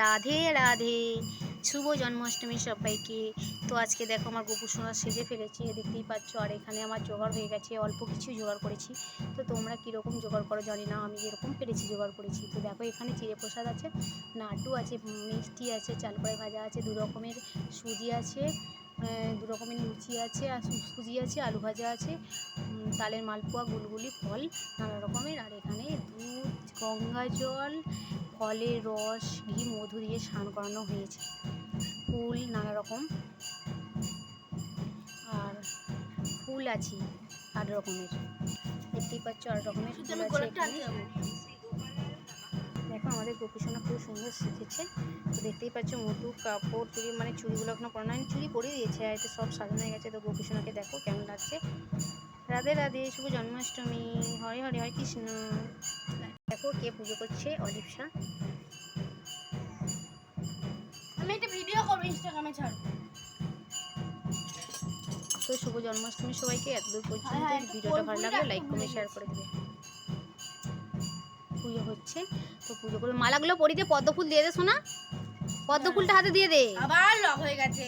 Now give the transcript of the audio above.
রাধে রাধে। শুভ জন্মাষ্টমী সবাইকে। তো আজকে দেখো আমার গোপু সোনা সেজে ফেলেছি দেখতেই পাচ্ছ। আর এখানে আমার জোগাড় হয়ে গেছে, অল্প কিছু জোগাড় করেছি। তো তোমরা কীরকম জোগাড় করো জানি না, আমি যেরকম পেরেছি জোগাড় করেছি। তো দেখো এখানে চিড়ে প্রসাদ আছে, নাটু আছে, মিষ্টি আছে চালকড়াই ভাজা আছে, দু রকমের সুজি আছে দু রকমের লুচি আছে, আর সুজি আছে, আলু ভাজা আছে তালের মালপোয়া, গুলগুলি, ফল, নানা রকমের। আর এখানে দুধ, গঙ্গা জল ফলের রস ঘি মধু দিয়ে স্নান করানো হয়েছে। ফুল নানা রকম আর ফুল আছে আট রকমের। দেখতেই পাচ্ছ আট রকমের ফুল আছে দেখো আমাদের গোপীসোনা খুব সুন্দর শিখেছে তো দেখতেই পাচ্ছ মধু কাপড় চুড়ি মানে চুড়িগুলো এখনও পরানো হয়নি চুড়ি পরিয়ে দিয়েছে আর এটা সব সাজানো হয়ে গেছে। তো গোপীসোনাকে দেখো কেমন লাগছে। রাধে রাধে শুভ জন্মাষ্টমী। হরে হরে হরে কৃষ্ণ। দেখো কে পুজো করছে অলিপসা আমি একটা ভিডিও করব ইনস্টাগ্রামে ছাড়বো তো শুভ জন্মাষ্টমী সবাইকে এতদূর পর্যন্ত ভিডিওটা ভালো লাগলে লাইক কমেন্ট শেয়ার করে দেবে। পুজো হচ্ছে তো পুজো করে মালাগুলো পরিতে পদ্ম ফুল দিয়ে দে শোনা পদ্ম ফুলটা হাতে দিয়ে দে। আবার লক হয়ে গেছে।